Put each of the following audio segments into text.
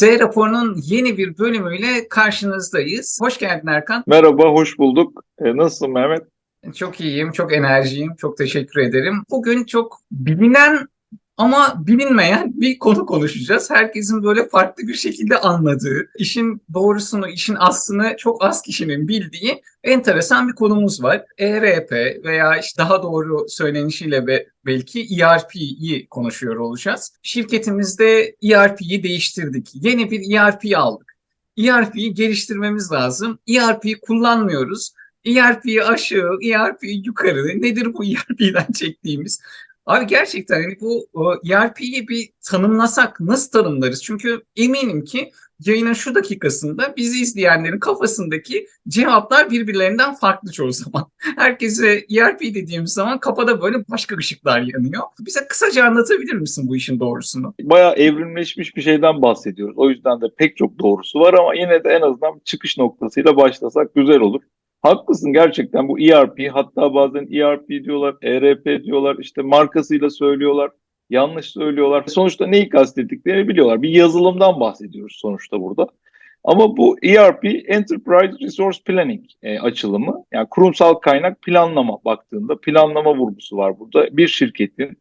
Z raporunun yeni bir bölümüyle karşınızdayız. Hoş geldin Erkan. Merhaba, hoş bulduk. E, nasılsın Mehmet? Çok iyiyim, çok enerjiyim, çok teşekkür ederim. Bugün çok bilinen ama bilinmeyen bir konu konuşacağız. Herkesin böyle farklı bir şekilde anladığı, işin doğrusunu, işin aslını çok az kişinin bildiği enteresan bir konumuz var. ERP veya işte daha doğru söylenişiyle be- belki ERP'yi konuşuyor olacağız. Şirketimizde ERP'yi değiştirdik. Yeni bir ERP aldık. ERP'yi geliştirmemiz lazım. ERP'yi kullanmıyoruz. ERP'yi aşağı, ERP'yi yukarı. Nedir bu ERP'den çektiğimiz? Abi gerçekten hani bu ERP'yi bir tanımlasak nasıl tanımlarız? Çünkü eminim ki yayının şu dakikasında bizi izleyenlerin kafasındaki cevaplar birbirlerinden farklı çoğu zaman. Herkese ERP dediğimiz zaman kafada böyle başka ışıklar yanıyor. Bize kısaca anlatabilir misin bu işin doğrusunu? Bayağı evrimleşmiş bir şeyden bahsediyoruz. O yüzden de pek çok doğrusu var ama yine de en azından çıkış noktasıyla başlasak güzel olur. Haklısın gerçekten bu ERP hatta bazen ERP diyorlar, ERP diyorlar işte markasıyla söylüyorlar, yanlış söylüyorlar. Sonuçta neyi kastettiklerini biliyorlar. Bir yazılımdan bahsediyoruz sonuçta burada. Ama bu ERP Enterprise Resource Planning e, açılımı yani kurumsal kaynak planlama baktığında planlama vurgusu var burada. Bir şirketin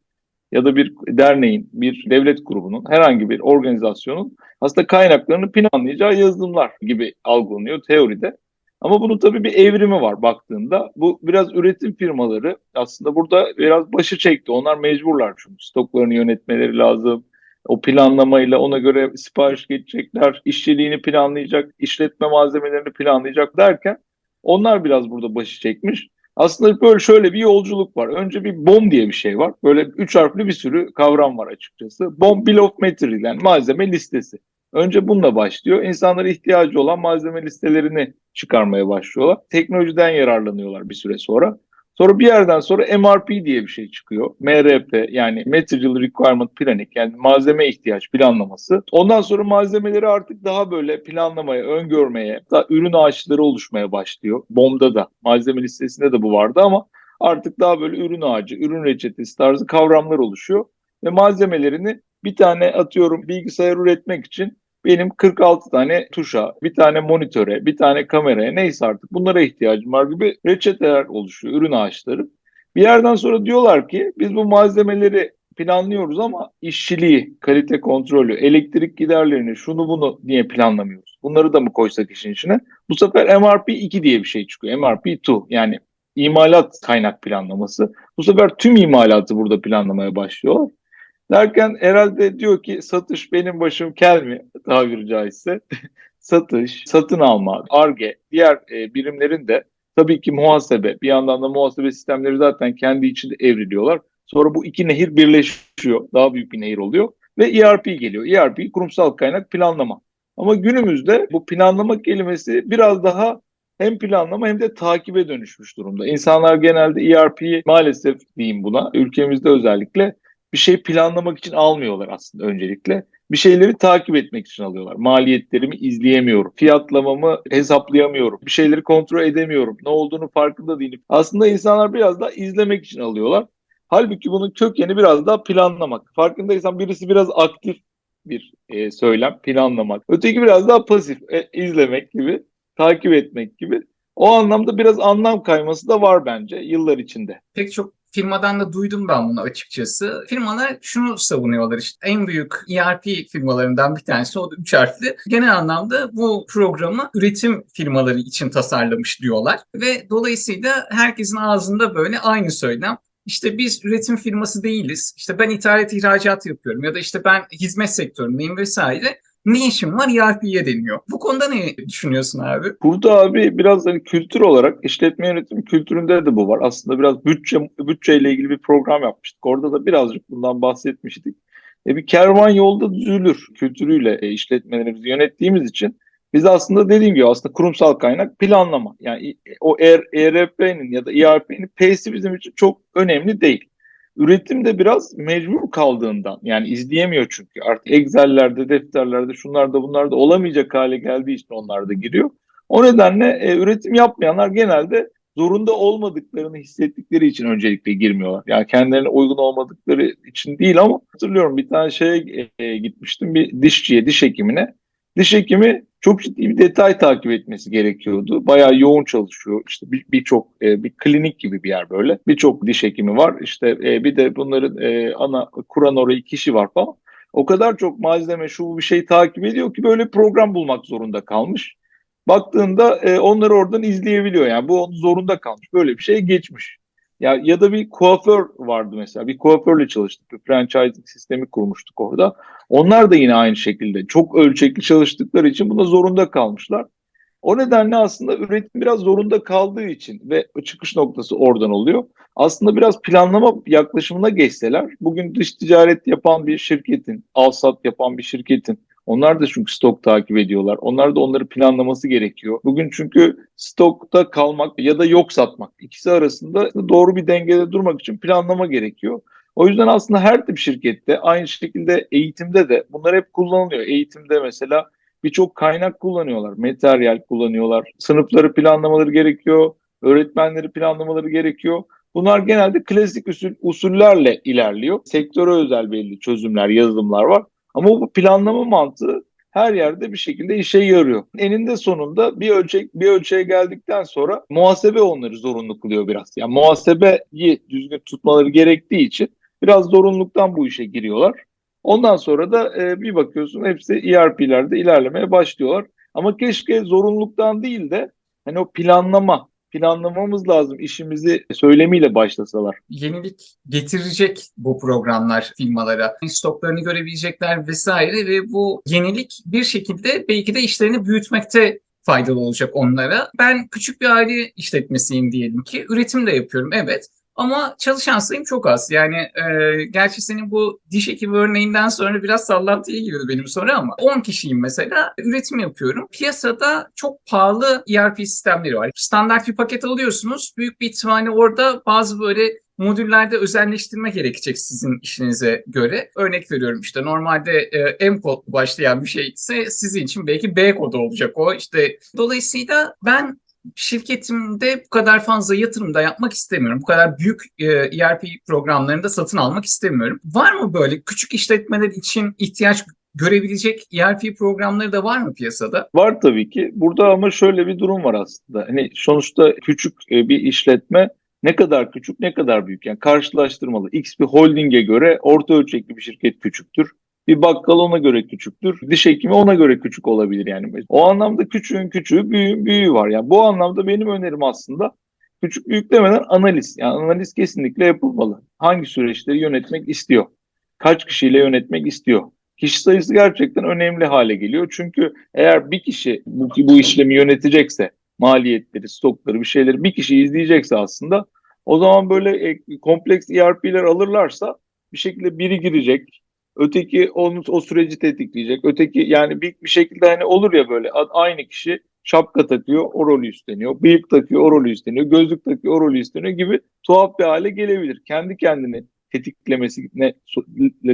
ya da bir derneğin, bir devlet grubunun, herhangi bir organizasyonun aslında kaynaklarını planlayacağı yazılımlar gibi algılanıyor teoride. Ama bunun tabii bir evrimi var baktığında. Bu biraz üretim firmaları aslında burada biraz başı çekti. Onlar mecburlar çünkü stoklarını yönetmeleri lazım. O planlamayla ona göre sipariş geçecekler, işçiliğini planlayacak, işletme malzemelerini planlayacak derken onlar biraz burada başı çekmiş. Aslında böyle şöyle bir yolculuk var. Önce bir BOM diye bir şey var. Böyle üç harfli bir sürü kavram var açıkçası. BOM Bill of Material yani malzeme listesi. Önce bununla başlıyor. İnsanlara ihtiyacı olan malzeme listelerini çıkarmaya başlıyorlar. Teknolojiden yararlanıyorlar bir süre sonra. Sonra bir yerden sonra MRP diye bir şey çıkıyor. MRP yani Material Requirement Planning yani malzeme ihtiyaç planlaması. Ondan sonra malzemeleri artık daha böyle planlamaya, öngörmeye, daha ürün ağaçları oluşmaya başlıyor. BOM'da da malzeme listesinde de bu vardı ama artık daha böyle ürün ağacı, ürün reçetesi tarzı kavramlar oluşuyor. Ve malzemelerini bir tane atıyorum bilgisayar üretmek için benim 46 tane tuşa, bir tane monitöre, bir tane kameraya neyse artık bunlara ihtiyacım var gibi reçeteler oluşuyor, ürün ağaçları. Bir yerden sonra diyorlar ki biz bu malzemeleri planlıyoruz ama işçiliği, kalite kontrolü, elektrik giderlerini, şunu bunu niye planlamıyoruz? Bunları da mı koysak işin içine? Bu sefer MRP 2 diye bir şey çıkıyor. MRP 2 yani imalat kaynak planlaması. Bu sefer tüm imalatı burada planlamaya başlıyorlar. Derken herhalde diyor ki satış benim başım kel mi tabiri caizse. satış, satın alma, ARGE, diğer e, birimlerin de tabii ki muhasebe. Bir yandan da muhasebe sistemleri zaten kendi içinde evriliyorlar. Sonra bu iki nehir birleşiyor. Daha büyük bir nehir oluyor. Ve ERP geliyor. ERP kurumsal kaynak planlama. Ama günümüzde bu planlama kelimesi biraz daha hem planlama hem de takibe dönüşmüş durumda. İnsanlar genelde ERP'yi maalesef diyeyim buna ülkemizde özellikle bir şey planlamak için almıyorlar aslında öncelikle. Bir şeyleri takip etmek için alıyorlar. Maliyetlerimi izleyemiyorum. Fiyatlamamı hesaplayamıyorum. Bir şeyleri kontrol edemiyorum. Ne olduğunu farkında değilim. Aslında insanlar biraz daha izlemek için alıyorlar. Halbuki bunun kökeni biraz daha planlamak. Farkındaysan birisi biraz aktif bir e, söylem, planlamak. Öteki biraz daha pasif, e, izlemek gibi, takip etmek gibi. O anlamda biraz anlam kayması da var bence yıllar içinde. Pek çok firmadan da duydum ben bunu açıkçası. Firmalar şunu savunuyorlar işte en büyük ERP firmalarından bir tanesi o da üç harfli. Genel anlamda bu programı üretim firmaları için tasarlamış diyorlar. Ve dolayısıyla herkesin ağzında böyle aynı söylem. İşte biz üretim firması değiliz. İşte ben ithalat ihracat yapıyorum ya da işte ben hizmet sektöründeyim vesaire. Ne işim var ERP'ye deniyor. Bu konuda ne düşünüyorsun abi? Burada abi biraz hani kültür olarak işletme yönetimi kültüründe de bu var. Aslında biraz bütçe bütçeyle ilgili bir program yapmıştık. Orada da birazcık bundan bahsetmiştik. E bir kervan yolda düzülür kültürüyle e, işletmelerimizi yönettiğimiz için biz aslında dediğim gibi aslında kurumsal kaynak planlama. Yani o ERP'nin ya da ERP'nin P'si bizim için çok önemli değil. Üretim de biraz mecbur kaldığından yani izleyemiyor çünkü artık Excel'lerde, defterlerde, şunlarda bunlarda olamayacak hale geldiği için onlar da giriyor. O nedenle e, üretim yapmayanlar genelde zorunda olmadıklarını hissettikleri için öncelikle girmiyorlar. Yani kendilerine uygun olmadıkları için değil ama hatırlıyorum bir tane şeye e, gitmiştim bir dişçiye, diş hekimine. Diş hekimi çok ciddi bir detay takip etmesi gerekiyordu. Bayağı yoğun çalışıyor. İşte birçok bir, bir, e, bir klinik gibi bir yer böyle. Birçok diş hekimi var. İşte e, bir de bunların e, ana kuran orayı kişi var falan. O kadar çok malzeme şu bir şey takip ediyor ki böyle program bulmak zorunda kalmış. Baktığında e, onları oradan izleyebiliyor. Yani bu onun zorunda kalmış. Böyle bir şey geçmiş. Ya, ya da bir kuaför vardı mesela. Bir kuaförle çalıştık. Bir franchising sistemi kurmuştuk orada. Onlar da yine aynı şekilde çok ölçekli çalıştıkları için buna zorunda kalmışlar. O nedenle aslında üretim biraz zorunda kaldığı için ve çıkış noktası oradan oluyor. Aslında biraz planlama yaklaşımına geçseler, bugün dış ticaret yapan bir şirketin, alsat yapan bir şirketin, onlar da çünkü stok takip ediyorlar. Onlar da onları planlaması gerekiyor. Bugün çünkü stokta kalmak ya da yok satmak ikisi arasında doğru bir dengede durmak için planlama gerekiyor. O yüzden aslında her tip şirkette aynı şekilde eğitimde de bunlar hep kullanılıyor. Eğitimde mesela birçok kaynak kullanıyorlar. Materyal kullanıyorlar. Sınıfları planlamaları gerekiyor. Öğretmenleri planlamaları gerekiyor. Bunlar genelde klasik usul, usullerle ilerliyor. Sektöre özel belli çözümler, yazılımlar var. Ama bu planlama mantığı her yerde bir şekilde işe yarıyor. Eninde sonunda bir ölçek bir ölçeğe geldikten sonra muhasebe onları zorunlu kılıyor biraz. Yani muhasebeyi düzgün tutmaları gerektiği için biraz zorunluluktan bu işe giriyorlar. Ondan sonra da e, bir bakıyorsun hepsi ERP'lerde ilerlemeye başlıyorlar. Ama keşke zorunluluktan değil de hani o planlama planlamamız lazım. işimizi söylemiyle başlasalar. Yenilik getirecek bu programlar firmalara. Stoklarını görebilecekler vesaire ve bu yenilik bir şekilde belki de işlerini büyütmekte faydalı olacak onlara. Ben küçük bir aile işletmesiyim diyelim ki. Üretim de yapıyorum evet. Ama çalışan sayım çok az. Yani e, gerçi senin bu diş ekibi örneğinden sonra biraz sallantıya girdi benim soru ama 10 kişiyim mesela. Üretim yapıyorum. Piyasada çok pahalı ERP sistemleri var. Standart bir paket alıyorsunuz. Büyük bir ihtimalle orada bazı böyle modüllerde özelleştirme gerekecek sizin işinize göre. Örnek veriyorum işte normalde e, M kod başlayan bir şey ise sizin için belki B kodu olacak o. İşte dolayısıyla ben şirketimde bu kadar fazla yatırım da yapmak istemiyorum. Bu kadar büyük e, ERP programlarını da satın almak istemiyorum. Var mı böyle küçük işletmeler için ihtiyaç görebilecek ERP programları da var mı piyasada? Var tabii ki. Burada ama şöyle bir durum var aslında. Hani sonuçta küçük e, bir işletme ne kadar küçük ne kadar büyük yani karşılaştırmalı. X bir holdinge göre orta ölçekli bir şirket küçüktür. Bir bakkal ona göre küçüktür. Diş hekimi ona göre küçük olabilir yani. O anlamda küçüğün küçüğü, büyüğün büyüğü var. Yani bu anlamda benim önerim aslında küçük büyük demeden analiz. Yani analiz kesinlikle yapılmalı. Hangi süreçleri yönetmek istiyor? Kaç kişiyle yönetmek istiyor? Kişi sayısı gerçekten önemli hale geliyor. Çünkü eğer bir kişi bu, bu işlemi yönetecekse, maliyetleri, stokları, bir şeyleri bir kişi izleyecekse aslında o zaman böyle e, kompleks ERP'ler alırlarsa bir şekilde biri girecek, Öteki onu o süreci tetikleyecek. Öteki yani bir, bir şekilde hani olur ya böyle aynı kişi şapka takıyor, o rolü üstleniyor. Bıyık takıyor, o rolü üstleniyor. Gözlük takıyor, o rolü üstleniyor gibi tuhaf bir hale gelebilir. Kendi kendini tetiklemesiyle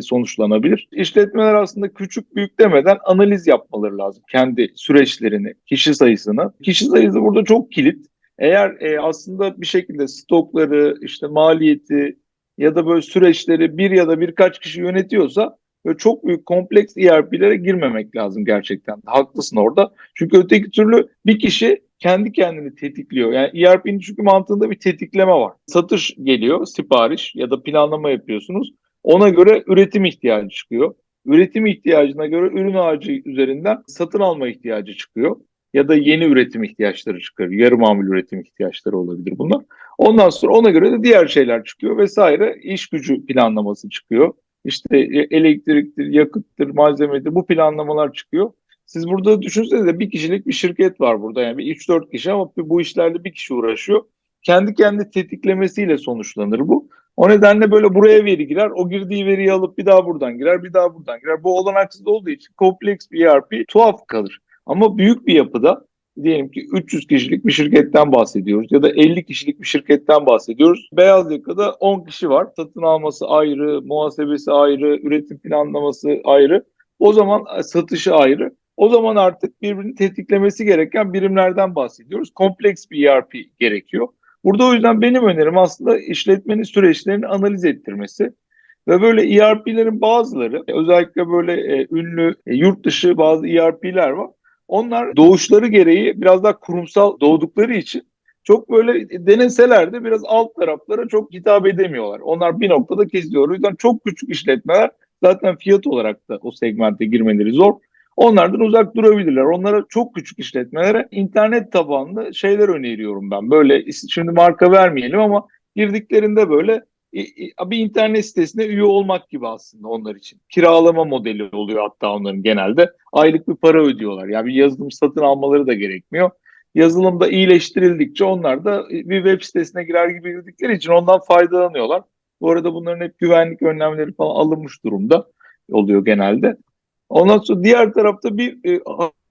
sonuçlanabilir. İşletmeler aslında küçük büyük demeden analiz yapmaları lazım. Kendi süreçlerini, kişi sayısını. Kişi sayısı burada çok kilit. Eğer e, aslında bir şekilde stokları, işte maliyeti, ya da böyle süreçleri bir ya da birkaç kişi yönetiyorsa böyle çok büyük kompleks ERP'lere girmemek lazım gerçekten. Haklısın orada. Çünkü öteki türlü bir kişi kendi kendini tetikliyor. Yani ERP'nin çünkü mantığında bir tetikleme var. Satış geliyor, sipariş ya da planlama yapıyorsunuz. Ona göre üretim ihtiyacı çıkıyor. Üretim ihtiyacına göre ürün ağacı üzerinden satın alma ihtiyacı çıkıyor. Ya da yeni üretim ihtiyaçları çıkıyor. Yarı mamul üretim ihtiyaçları olabilir bunlar. Ondan sonra ona göre de diğer şeyler çıkıyor vesaire. İş gücü planlaması çıkıyor. İşte e, elektriktir, yakıttır, malzemedir bu planlamalar çıkıyor. Siz burada düşünsenize bir kişilik bir şirket var burada yani bir 3-4 kişi ama bu işlerle bir kişi uğraşıyor. Kendi kendi tetiklemesiyle sonuçlanır bu. O nedenle böyle buraya veri girer. O girdiği veriyi alıp bir daha buradan girer, bir daha buradan girer. Bu olanaksız olduğu için kompleks bir ERP tuhaf kalır. Ama büyük bir yapıda diyelim ki 300 kişilik bir şirketten bahsediyoruz ya da 50 kişilik bir şirketten bahsediyoruz. Beyaz yakada 10 kişi var. Satın alması ayrı, muhasebesi ayrı, üretim planlaması ayrı. O zaman e, satışı ayrı. O zaman artık birbirini tetiklemesi gereken birimlerden bahsediyoruz. Kompleks bir ERP gerekiyor. Burada o yüzden benim önerim aslında işletmenin süreçlerini analiz ettirmesi. Ve böyle ERP'lerin bazıları özellikle böyle e, ünlü e, yurt dışı bazı ERP'ler var. Onlar doğuşları gereği biraz daha kurumsal doğdukları için çok böyle deneseler de biraz alt taraflara çok hitap edemiyorlar. Onlar bir noktada kesiyor. O yüzden çok küçük işletmeler zaten fiyat olarak da o segmente girmeleri zor. Onlardan uzak durabilirler. Onlara çok küçük işletmelere internet tabanlı şeyler öneriyorum ben. Böyle şimdi marka vermeyelim ama girdiklerinde böyle bir internet sitesine üye olmak gibi aslında onlar için. Kiralama modeli oluyor hatta onların genelde. Aylık bir para ödüyorlar. Yani bir yazılım satın almaları da gerekmiyor. Yazılım da iyileştirildikçe onlar da bir web sitesine girer gibi girdikleri için ondan faydalanıyorlar. Bu arada bunların hep güvenlik önlemleri falan alınmış durumda oluyor genelde. Ondan sonra diğer tarafta bir e,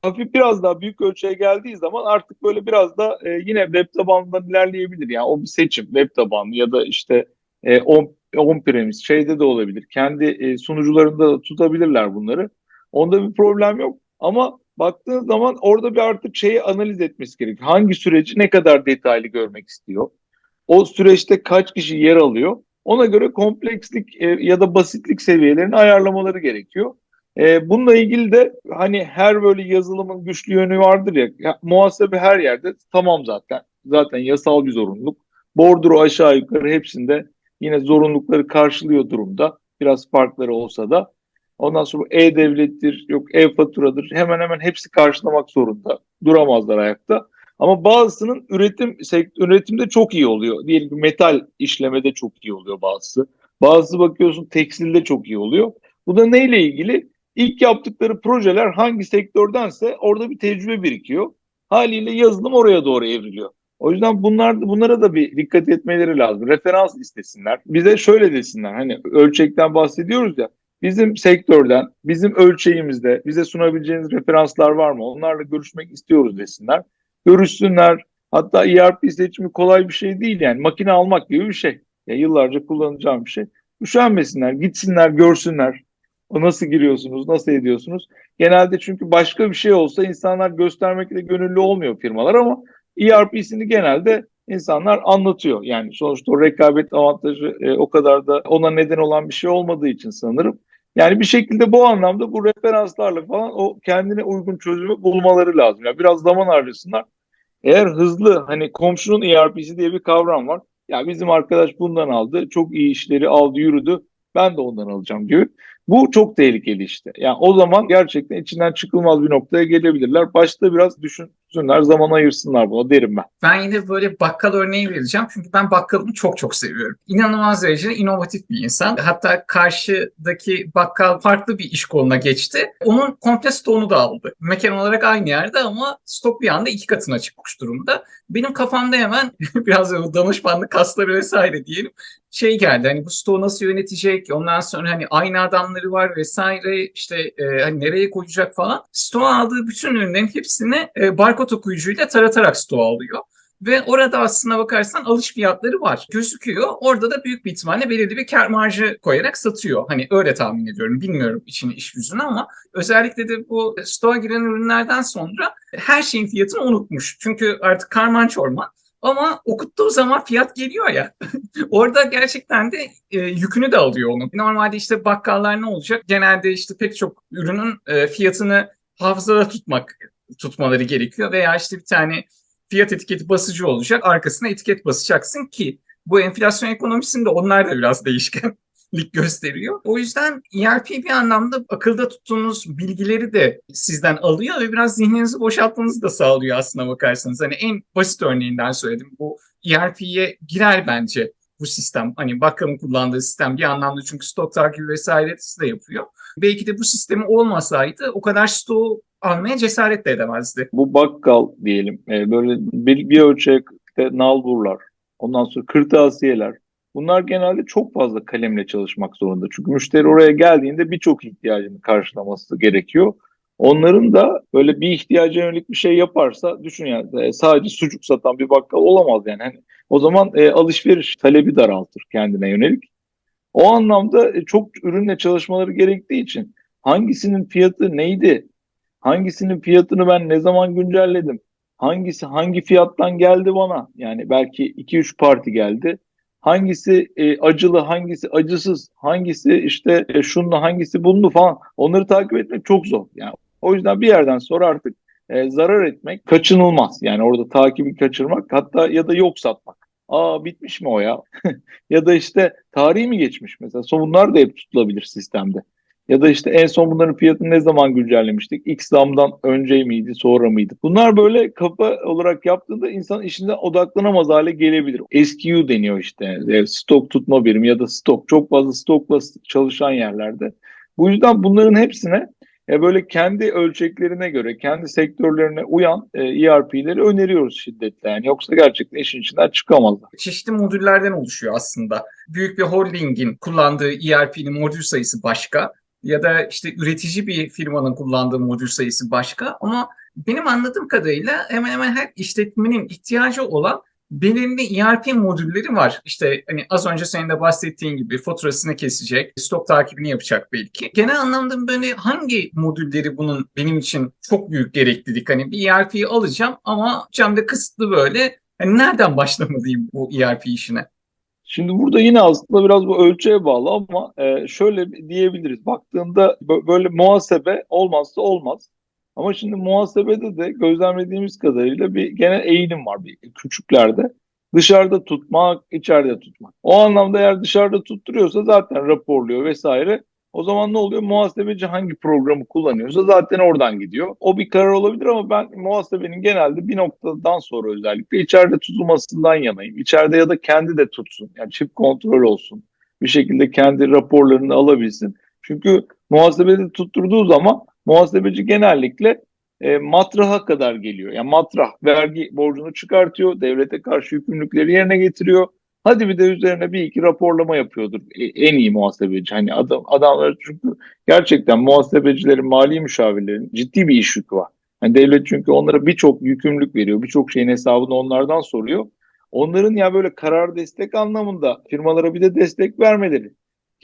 hafif biraz daha büyük ölçüye geldiği zaman artık böyle biraz da e, yine web tabanından ilerleyebilir. Yani o bir seçim web tabanlı ya da işte e, on, on şeyde de olabilir. Kendi e, sunucularında da tutabilirler bunları. Onda bir problem yok. Ama baktığınız zaman orada bir artık şeyi analiz etmesi gerekiyor. Hangi süreci ne kadar detaylı görmek istiyor? O süreçte kaç kişi yer alıyor? Ona göre komplekslik e, ya da basitlik seviyelerini ayarlamaları gerekiyor. E, bununla ilgili de hani her böyle yazılımın güçlü yönü vardır ya, ya muhasebe her yerde tamam zaten. Zaten yasal bir zorunluluk. Bordro aşağı yukarı hepsinde yine zorunlulukları karşılıyor durumda. Biraz farkları olsa da. Ondan sonra e-devlettir, yok e-faturadır. Hemen hemen hepsi karşılamak zorunda. Duramazlar ayakta. Ama bazısının üretim üretimde çok iyi oluyor. Diyelim ki metal işlemede çok iyi oluyor bazısı. Bazısı bakıyorsun tekstilde çok iyi oluyor. Bu da neyle ilgili? İlk yaptıkları projeler hangi sektördense orada bir tecrübe birikiyor. Haliyle yazılım oraya doğru evriliyor. O yüzden bunlar bunlara da bir dikkat etmeleri lazım. Referans istesinler. Bize şöyle desinler. Hani ölçekten bahsediyoruz ya. Bizim sektörden, bizim ölçeğimizde bize sunabileceğiniz referanslar var mı? Onlarla görüşmek istiyoruz desinler. Görüşsünler. Hatta ERP seçimi kolay bir şey değil yani. Makine almak gibi bir şey. Ya yıllarca kullanacağım bir şey. Üşenmesinler, gitsinler, görsünler. O nasıl giriyorsunuz, nasıl ediyorsunuz? Genelde çünkü başka bir şey olsa insanlar göstermekle gönüllü olmuyor firmalar ama ERP'sini genelde insanlar anlatıyor. Yani sonuçta o rekabet avantajı e, o kadar da ona neden olan bir şey olmadığı için sanırım. Yani bir şekilde bu anlamda bu referanslarla falan o kendine uygun çözümü bulmaları lazım. Yani biraz zaman harcasınlar. Eğer hızlı hani komşunun ERP'si diye bir kavram var. Ya bizim arkadaş bundan aldı. Çok iyi işleri aldı yürüdü. Ben de ondan alacağım gibi. Bu çok tehlikeli işte. Yani o zaman gerçekten içinden çıkılmaz bir noktaya gelebilirler. Başta biraz düşünsünler, zaman ayırsınlar buna derim ben. Ben yine böyle bakkal örneği vereceğim. Çünkü ben bakkalımı çok çok seviyorum. İnanılmaz derecede inovatif bir insan. Hatta karşıdaki bakkal farklı bir iş koluna geçti. Onun komple stoğunu da aldı. Mekan olarak aynı yerde ama stok bir anda iki katına çıkmış durumda. Benim kafamda hemen biraz danışmanlık kasları vesaire diyelim şey geldi hani bu stoğu nasıl yönetecek ondan sonra hani aynı adamları var vesaire işte e, hani nereye koyacak falan. Stoğu aldığı bütün ürünlerin hepsini e, barkod okuyucuyla taratarak stoğu alıyor. Ve orada aslına bakarsan alış fiyatları var. Gözüküyor. Orada da büyük bir ihtimalle belirli bir kar marjı koyarak satıyor. Hani öyle tahmin ediyorum. Bilmiyorum için iş yüzünü ama özellikle de bu stoğa giren ürünlerden sonra her şeyin fiyatını unutmuş. Çünkü artık karman çorman. Ama okuttuğu zaman fiyat geliyor ya. Orada gerçekten de e, yükünü de alıyor onun. Normalde işte bakkallar ne olacak? Genelde işte pek çok ürünün e, fiyatını hafızada tutmak tutmaları gerekiyor veya işte bir tane fiyat etiketi basıcı olacak. Arkasına etiket basacaksın ki bu enflasyon ekonomisinde onlar da biraz değişken lik gösteriyor. O yüzden ERP bir anlamda akılda tuttuğunuz bilgileri de sizden alıyor ve biraz zihninizi boşaltmanızı da sağlıyor aslına bakarsanız. Hani en basit örneğinden söyledim. Bu ERP'ye girer bence bu sistem. Hani bakkalın kullandığı sistem bir anlamda çünkü stok takibi vesairesi de yapıyor. Belki de bu sistemi olmasaydı o kadar stoğu almaya cesaret de edemezdi. Bu bakkal diyelim e, böyle bir, bir ölçekte nalburlar, ondan sonra kırtasiyeler, Bunlar genelde çok fazla kalemle çalışmak zorunda. Çünkü müşteri oraya geldiğinde birçok ihtiyacını karşılaması gerekiyor. Onların da böyle bir ihtiyaca yönelik bir şey yaparsa düşün yani e, sadece sucuk satan bir bakkal olamaz yani. Hani o zaman e, alışveriş talebi daraltır kendine yönelik. O anlamda e, çok ürünle çalışmaları gerektiği için hangisinin fiyatı neydi? Hangisinin fiyatını ben ne zaman güncelledim? Hangisi hangi fiyattan geldi bana? Yani belki 2-3 parti geldi. Hangisi e, acılı, hangisi acısız, hangisi işte e, şunlu, hangisi bunlu falan. Onları takip etmek çok zor. Yani o yüzden bir yerden sonra artık e, zarar etmek kaçınılmaz. Yani orada takibi kaçırmak hatta ya da yok satmak. Aa bitmiş mi o ya? ya da işte tarihi mi geçmiş mesela? Son bunlar da hep tutulabilir sistemde. Ya da işte en son bunların fiyatını ne zaman güncellemiştik? X zamdan önce miydi, sonra mıydı? Bunlar böyle kafa olarak yaptığında insan işinden odaklanamaz hale gelebilir. SKU deniyor işte. E, Stok tutma birimi ya da stok. Çok fazla stokla çalışan yerlerde. Bu yüzden bunların hepsine e, böyle kendi ölçeklerine göre, kendi sektörlerine uyan e, ERP'leri öneriyoruz şiddetle. Yani yoksa gerçekten işin içinden çıkamazlar. Çeşitli modüllerden oluşuyor aslında. Büyük bir holdingin kullandığı ERP'nin modül sayısı başka ya da işte üretici bir firmanın kullandığı modül sayısı başka ama benim anladığım kadarıyla hemen hemen her işletmenin ihtiyacı olan belirli ERP modülleri var. İşte hani az önce senin de bahsettiğin gibi faturasını kesecek, stok takibini yapacak belki. Genel anlamda böyle hangi modülleri bunun benim için çok büyük gereklilik? Hani bir ERP'yi alacağım ama cemde kısıtlı böyle. Hani nereden başlamalıyım bu ERP işine? Şimdi burada yine aslında biraz bu ölçüye bağlı ama şöyle diyebiliriz. Baktığında böyle muhasebe olmazsa olmaz. Ama şimdi muhasebede de gözlemlediğimiz kadarıyla bir genel eğilim var bir küçüklerde. Dışarıda tutmak, içeride tutmak. O anlamda eğer dışarıda tutturuyorsa zaten raporluyor vesaire. O zaman ne oluyor? Muhasebeci hangi programı kullanıyorsa zaten oradan gidiyor. O bir karar olabilir ama ben muhasebenin genelde bir noktadan sonra özellikle içeride tutulmasından yanayım. İçeride ya da kendi de tutsun. Yani çift kontrol olsun. Bir şekilde kendi raporlarını alabilsin. Çünkü muhasebede tutturduğu zaman muhasebeci genellikle e, matraha kadar geliyor. Yani matrah vergi borcunu çıkartıyor, devlete karşı yükümlülükleri yerine getiriyor. Hadi bir de üzerine bir iki raporlama yapıyordur e, en iyi muhasebeci. Hani adam, adamlar çünkü gerçekten muhasebecilerin, mali müşavirlerin ciddi bir iş yükü var. Yani devlet çünkü onlara birçok yükümlülük veriyor. Birçok şeyin hesabını onlardan soruyor. Onların ya böyle karar destek anlamında firmalara bir de destek vermeleri.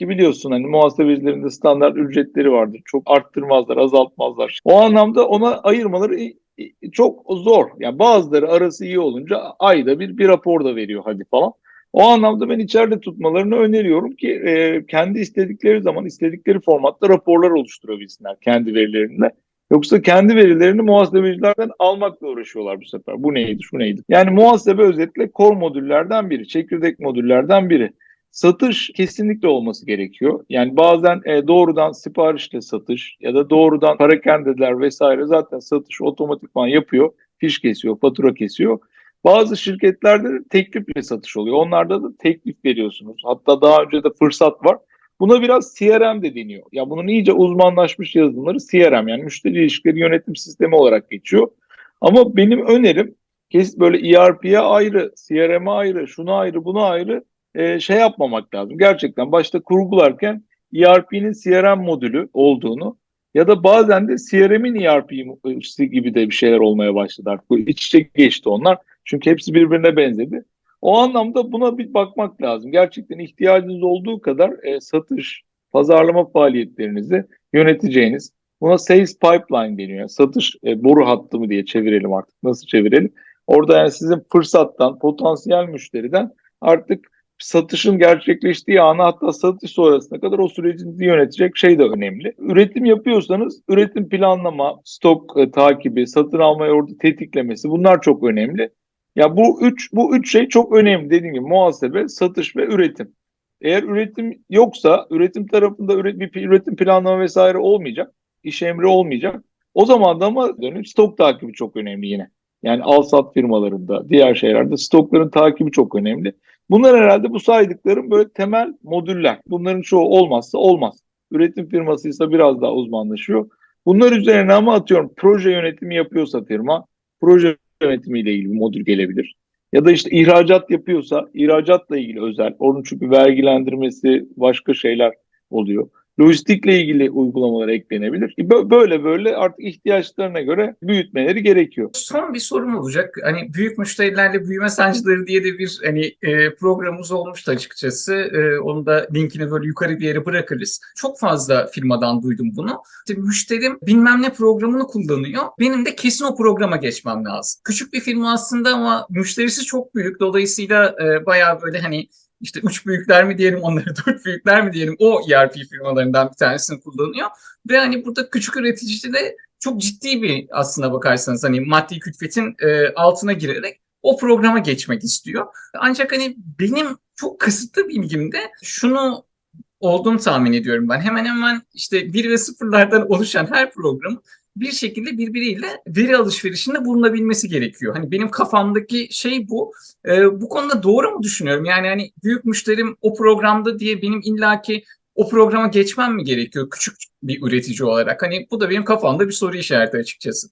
Ki biliyorsun hani muhasebecilerin de standart ücretleri vardır. Çok arttırmazlar, azaltmazlar. O anlamda ona ayırmaları çok zor. Yani bazıları arası iyi olunca ayda bir bir rapor da veriyor hadi falan. O anlamda ben içeride tutmalarını öneriyorum ki e, kendi istedikleri zaman istedikleri formatta raporlar oluşturabilsinler kendi verilerinde. Yoksa kendi verilerini muhasebecilerden almakla uğraşıyorlar bu sefer. Bu neydi, şu neydi? Yani muhasebe özetle core modüllerden biri, çekirdek modüllerden biri. Satış kesinlikle olması gerekiyor. Yani bazen e, doğrudan siparişle satış ya da doğrudan parakendeler vesaire zaten satış otomatikman yapıyor. Fiş kesiyor, fatura kesiyor. Bazı şirketlerde de teklifle satış oluyor. Onlarda da teklif veriyorsunuz. Hatta daha önce de fırsat var. Buna biraz CRM de deniyor. Ya bunun iyice uzmanlaşmış yazılımları CRM yani müşteri ilişkileri yönetim sistemi olarak geçiyor. Ama benim önerim kes böyle ERP'ye ayrı, CRM'e ayrı, şuna ayrı, buna ayrı e, şey yapmamak lazım. Gerçekten başta kurgularken ERP'nin CRM modülü olduğunu ya da bazen de CRM'in ERP'si gibi de bir şeyler olmaya başladı artık. Bu iç içe geçti onlar. Çünkü hepsi birbirine benzedi. O anlamda buna bir bakmak lazım. Gerçekten ihtiyacınız olduğu kadar e, satış, pazarlama faaliyetlerinizi yöneteceğiniz. Buna sales pipeline deniyor. Yani satış e, boru hattı mı diye çevirelim artık. Nasıl çevirelim? Orada yani sizin fırsattan, potansiyel müşteriden artık satışın gerçekleştiği ana hatta satış sonrasına kadar o sürecinizi yönetecek şey de önemli. Üretim yapıyorsanız üretim planlama, stok e, takibi, satın almayı orada tetiklemesi bunlar çok önemli. Ya bu üç bu üç şey çok önemli dediğim gibi muhasebe, satış ve üretim. Eğer üretim yoksa üretim tarafında üret, bir üretim planlama vesaire olmayacak, iş emri olmayacak. O zaman da ama dönüp stok takibi çok önemli yine. Yani al sat firmalarında, diğer şeylerde stokların takibi çok önemli. Bunlar herhalde bu saydıklarım böyle temel modüller. Bunların çoğu olmazsa olmaz. Üretim firmasıysa biraz daha uzmanlaşıyor. Bunlar üzerine ama atıyorum proje yönetimi yapıyorsa firma, proje yönetimiyle ilgili bir modül gelebilir. Ya da işte ihracat yapıyorsa ihracatla ilgili özel. Onun çünkü vergilendirmesi başka şeyler oluyor. Lojistikle ilgili uygulamalar eklenebilir. Bö- Böyle böyle artık ihtiyaçlarına göre büyütmeleri gerekiyor. Son bir sorum olacak. Hani büyük müşterilerle büyüme sancıları diye de bir hani e, programımız olmuştu açıkçası. E, onu da linkini böyle yukarı bir yere bırakırız. Çok fazla firmadan duydum bunu. İşte müşterim bilmem ne programını kullanıyor. Benim de kesin o programa geçmem lazım. Küçük bir firma aslında ama müşterisi çok büyük. Dolayısıyla e, bayağı böyle hani işte üç büyükler mi diyelim onları, dört büyükler mi diyelim o ERP firmalarından bir tanesini kullanıyor. Ve hani burada küçük üretici de çok ciddi bir aslına bakarsanız hani maddi külfetin e, altına girerek o programa geçmek istiyor. Ancak hani benim çok kısıtlı bilgimde şunu olduğunu tahmin ediyorum ben. Hemen hemen işte bir ve sıfırlardan oluşan her program bir şekilde birbiriyle veri alışverişinde bulunabilmesi gerekiyor. Hani benim kafamdaki şey bu. E, bu konuda doğru mu düşünüyorum? Yani hani büyük müşterim o programda diye benim illaki o programa geçmem mi gerekiyor küçük bir üretici olarak? Hani bu da benim kafamda bir soru işareti açıkçası.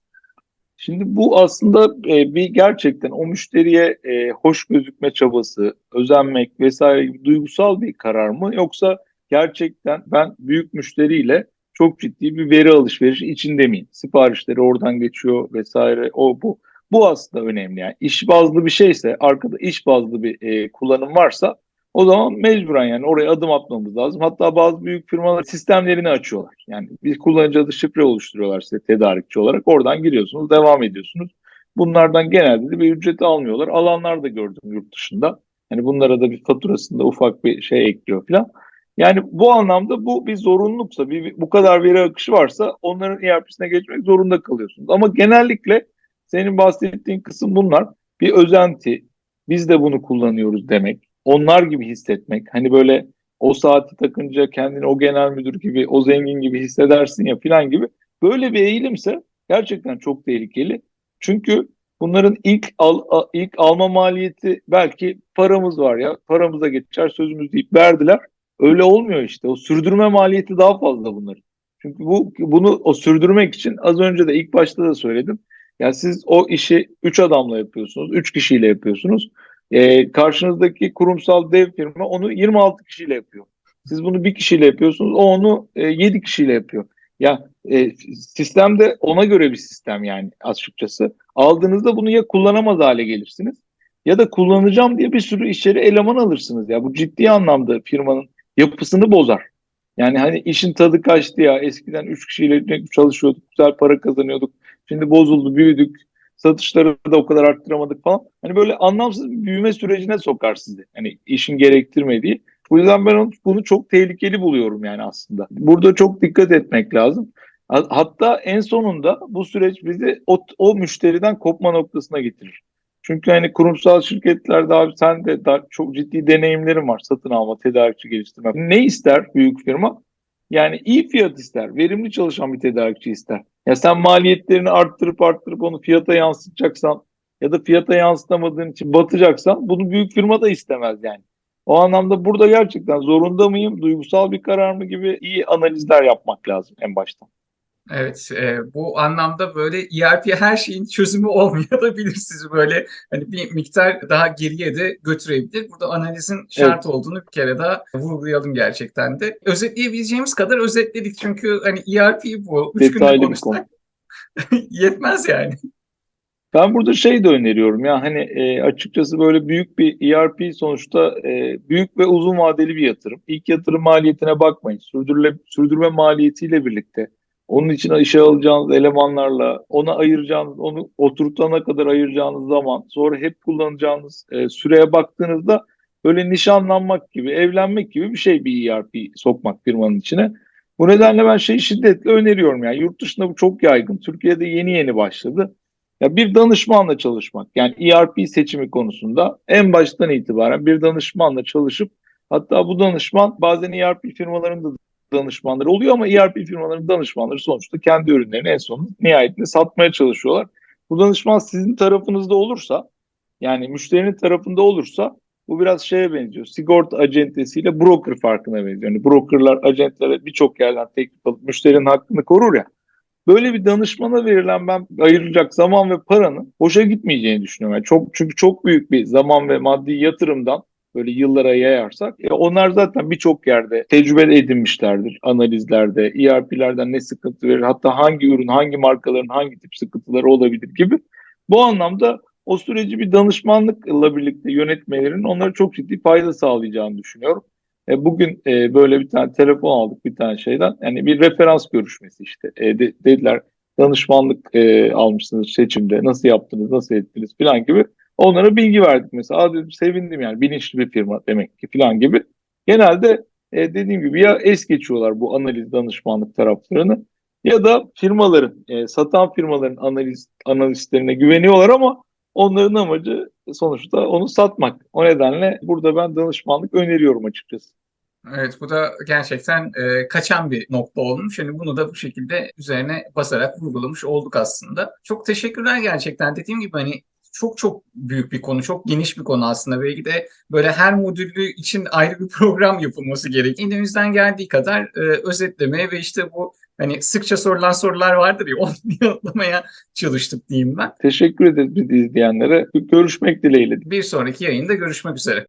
Şimdi bu aslında e, bir gerçekten o müşteriye e, hoş gözükme çabası, özenmek vesaire gibi duygusal bir karar mı? Yoksa gerçekten ben büyük müşteriyle çok ciddi bir veri alışverişi içinde miyim? Siparişleri oradan geçiyor vesaire o bu. Bu aslında önemli yani. İş bazlı bir şeyse, arkada iş bazlı bir e, kullanım varsa o zaman mecburen yani oraya adım atmamız lazım. Hatta bazı büyük firmalar sistemlerini açıyorlar. Yani bir kullanıcı adı şifre oluşturuyorlar size tedarikçi olarak. Oradan giriyorsunuz, devam ediyorsunuz. Bunlardan genelde de bir ücret almıyorlar. Alanlar da gördüm yurt dışında. Hani bunlara da bir faturasında ufak bir şey ekliyor falan. Yani bu anlamda bu bir zorunluluksa, bir, bu kadar veri akışı varsa onların ERP'sine geçmek zorunda kalıyorsunuz. Ama genellikle senin bahsettiğin kısım bunlar. Bir özenti, biz de bunu kullanıyoruz demek. Onlar gibi hissetmek. Hani böyle o saati takınca kendini o genel müdür gibi, o zengin gibi hissedersin ya filan gibi. Böyle bir eğilimse gerçekten çok tehlikeli. Çünkü bunların ilk al, ilk alma maliyeti belki paramız var ya, paramıza geçer sözümüz deyip verdiler. Öyle olmuyor işte. O sürdürme maliyeti daha fazla bunların. Çünkü bu bunu o sürdürmek için az önce de ilk başta da söyledim. Yani siz o işi 3 adamla yapıyorsunuz, 3 kişiyle yapıyorsunuz. Ee, karşınızdaki kurumsal dev firma onu 26 kişiyle yapıyor. Siz bunu bir kişiyle yapıyorsunuz, o onu e, 7 kişiyle yapıyor. Ya e, sistem ona göre bir sistem yani açıkçası. Aldığınızda bunu ya kullanamaz hale gelirsiniz ya da kullanacağım diye bir sürü işleri eleman alırsınız ya. Bu ciddi anlamda firmanın yapısını bozar. Yani hani işin tadı kaçtı ya. Eskiden 3 kişiyle çalışıyorduk, güzel para kazanıyorduk. Şimdi bozuldu, büyüdük. Satışları da o kadar arttıramadık falan. Hani böyle anlamsız bir büyüme sürecine sokar sizi. Hani işin gerektirmediği. Bu yüzden ben bunu çok tehlikeli buluyorum yani aslında. Burada çok dikkat etmek lazım. Hatta en sonunda bu süreç bizi o, o müşteriden kopma noktasına getirir. Çünkü hani kurumsal şirketlerde abi sen de daha çok ciddi deneyimlerin var satın alma, tedarikçi geliştirme. Ne ister büyük firma? Yani iyi fiyat ister, verimli çalışan bir tedarikçi ister. Ya sen maliyetlerini arttırıp arttırıp onu fiyata yansıtacaksan ya da fiyata yansıtamadığın için batacaksan bunu büyük firma da istemez yani. O anlamda burada gerçekten zorunda mıyım, duygusal bir karar mı gibi iyi analizler yapmak lazım en baştan. Evet, e, bu anlamda böyle ERP her şeyin çözümü olmayabilir sizi böyle hani bir miktar daha geriye de götürebilir. Burada analizin şart evet. olduğunu bir kere daha vurgulayalım gerçekten de. Özetleyebileceğimiz kadar özetledik çünkü hani ERP bu. Üç günde konuşsak yetmez yani. Ben burada şey de öneriyorum ya hani e, açıkçası böyle büyük bir ERP sonuçta e, büyük ve uzun vadeli bir yatırım. İlk yatırım maliyetine bakmayın. Sürdürüle, sürdürme maliyetiyle birlikte onun için işe alacağınız elemanlarla, ona ayıracağınız, onu oturtana kadar ayıracağınız zaman, sonra hep kullanacağınız e, süreye baktığınızda böyle nişanlanmak gibi, evlenmek gibi bir şey bir ERP sokmak firmanın içine. Bu nedenle ben şeyi şiddetle öneriyorum yani yurt dışında bu çok yaygın. Türkiye'de yeni yeni başladı. Ya bir danışmanla çalışmak yani ERP seçimi konusunda en baştan itibaren bir danışmanla çalışıp hatta bu danışman bazen ERP firmalarında danışmanları oluyor ama ERP firmalarının danışmanları sonuçta kendi ürünlerini en son nihayetinde satmaya çalışıyorlar. Bu danışman sizin tarafınızda olursa yani müşterinin tarafında olursa bu biraz şeye benziyor. Sigorta acentesiyle broker farkına benziyor. Yani brokerlar acentlere birçok yerden teklif alıp müşterinin hakkını korur ya. Böyle bir danışmana verilen ben ayıracak zaman ve paranın boşa gitmeyeceğini düşünüyorum. Yani çok çünkü çok büyük bir zaman ve maddi yatırımdan böyle yıllara yayarsak e, onlar zaten birçok yerde tecrübe edinmişlerdir analizlerde, ERP'lerden ne sıkıntı verir, hatta hangi ürün, hangi markaların hangi tip sıkıntıları olabilir gibi. Bu anlamda o süreci bir danışmanlıkla birlikte yönetmelerin onlara çok ciddi fayda sağlayacağını düşünüyorum. E, bugün e, böyle bir tane telefon aldık bir tane şeyden. Yani bir referans görüşmesi işte. E, de- dediler danışmanlık e, almışsınız seçimde. Nasıl yaptınız, nasıl ettiniz falan gibi. Onlara bilgi verdik mesela. Aa dedim sevindim yani bilinçli bir firma demek ki falan gibi. Genelde e, dediğim gibi ya es geçiyorlar bu analiz danışmanlık taraflarını ya da firmaların, e, satan firmaların analiz analistlerine güveniyorlar ama onların amacı sonuçta onu satmak. O nedenle burada ben danışmanlık öneriyorum açıkçası. Evet bu da gerçekten e, kaçan bir nokta olmuş. Yani bunu da bu şekilde üzerine basarak vurgulamış olduk aslında. Çok teşekkürler gerçekten. Dediğim gibi hani çok çok büyük bir konu, çok geniş bir konu aslında. Belki de böyle her modülü için ayrı bir program yapılması gerekiyor. Elimizden geldiği kadar e, özetlemeye ve işte bu hani sıkça sorulan sorular vardır ya onu yanıtlamaya çalıştık diyeyim ben. Teşekkür ederiz izleyenlere. Görüşmek dileğiyle. Bir sonraki yayında görüşmek üzere.